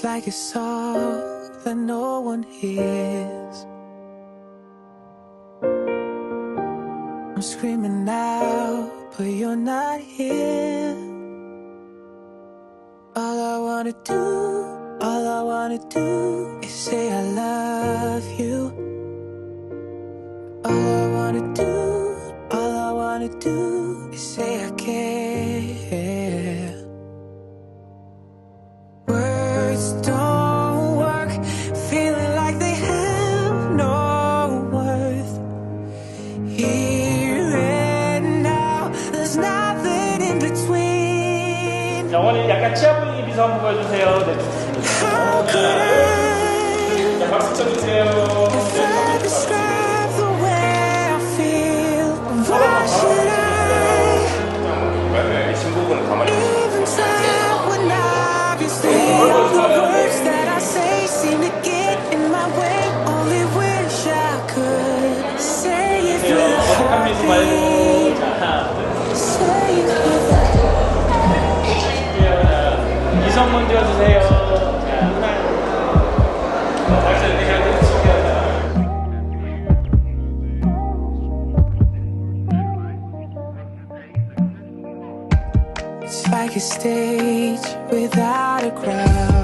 It's like a song that no one hears. I'm screaming out, but you're not here. All I wanna do, all I wanna do is say I love you. All I wanna do, all I wanna do is say I care. 자, 원이 약간 치아 분위기 미소 한번 보여주세요. 네, 좋습니다. How could I 자, 박수 쳐주세요. ever describe the way I feel? Why should I 네, 신부분 가만히 even try when It's like a stage without a crowd.